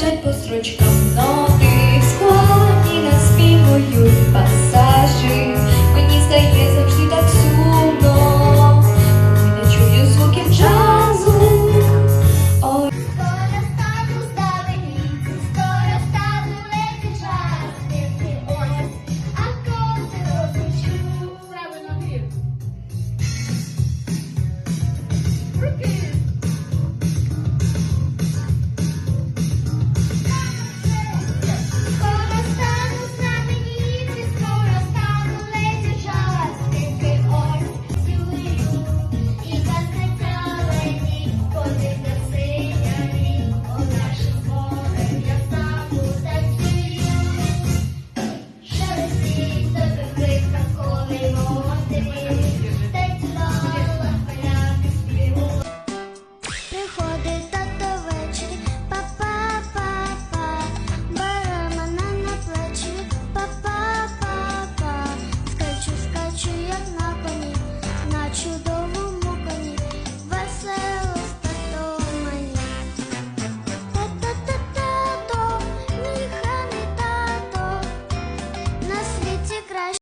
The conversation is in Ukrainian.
Жать по строчкам ноти, складні наспівують паса.